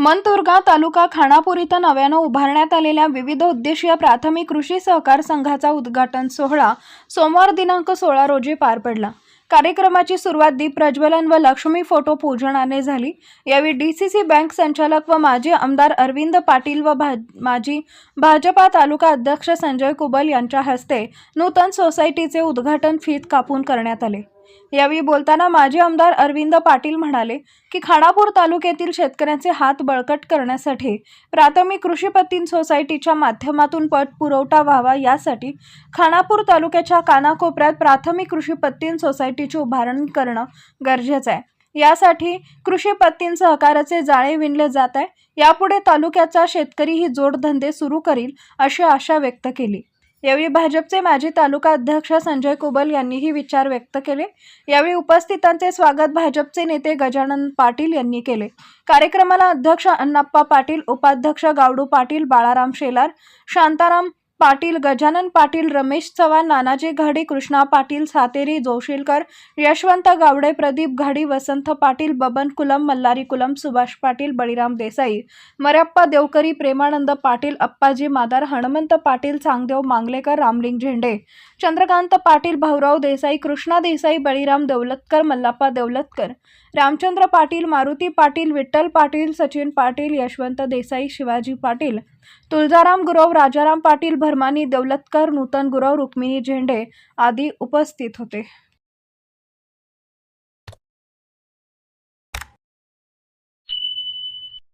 मंतुर्गा तालुका खानापूर इथं नव्यानं उभारण्यात आलेल्या विविध उद्देशीय प्राथमिक कृषी सहकार संघाचा उद्घाटन सोहळा सोमवार दिनांक सोळा रोजी पार पडला. कार्यक्रमाची सुरुवात दीप प्रज्वलन व लक्ष्मी फोटो पूजनाने झाली. यावेळी डी सी सी बँक संचालक व माजी आमदार अरविंद पाटील व भा माजी भाजपा तालुका अध्यक्ष संजय कुबल यांच्या हस्ते नूतन सोसायटीचे उद्घाटन फीत कापून करण्यात आले. यावेळी बोलताना माजी आमदार अरविंद पाटील म्हणाले की खानापूर तालुक्यातील शेतकऱ्यांचे हात बळकट करण्यासाठी प्राथमिक कृषीपतीन सोसायटीच्या माध्यमातून पट पुरवठा व्हावा यासाठी खानापूर तालुक्याच्या कानाकोपऱ्यात प्राथमिक कृषीपत्तीन सोसायटीची उभारणी करणं गरजेचं आहे. यासाठी कृषीपत्तीन सहकाराचे जाळे विणले जात आहे. यापुढे तालुक्याचा शेतकरी ही जोडधंदे सुरू करील अशी आशा व्यक्त केली. यावेळी भाजपचे माजी तालुका अध्यक्ष संजय कुबल यांनीही विचार व्यक्त केले. यावेळी उपस्थितांचे स्वागत भाजपचे नेते गजानन पाटील यांनी केले. कार्यक्रमाला अध्यक्ष अण्णाप्पा पाटील उपाध्यक्ष गावडू पाटील बाळाराम शेलार शांताराम पाटील गजानन पाटील रमेश चव्हाण नानाजी घाडी कृष्णा पाटील सातेरी जोशीलकर यशवंत गावडे प्रदीप घाडी वसंत पाटील बबन कुलम मल्लारी कुलम सुभाष पाटील बळीराम देसाई मर्याप्पा देवकरी प्रेमानंद पाटील अप्पाजी मादार हनुमंत पाटील चांगदेव मांगलेकर रामलिंग झेंडे चंद्रकांत पाटील भाऊराव देसाई कृष्णा देसाई बळीराम दौलतकर मल्लाप्पा दौलतकर रामचंद्र पाटील मारुती पाटील विठ्ठल पाटील सचिन पाटील यशवंत देसाई शिवाजी पाटील तुळजाराम गुरव राजाराम पाटील भरमानी दौलतकर नूतन गुरव रुक्मिणी झेंडे आदी उपस्थित होते.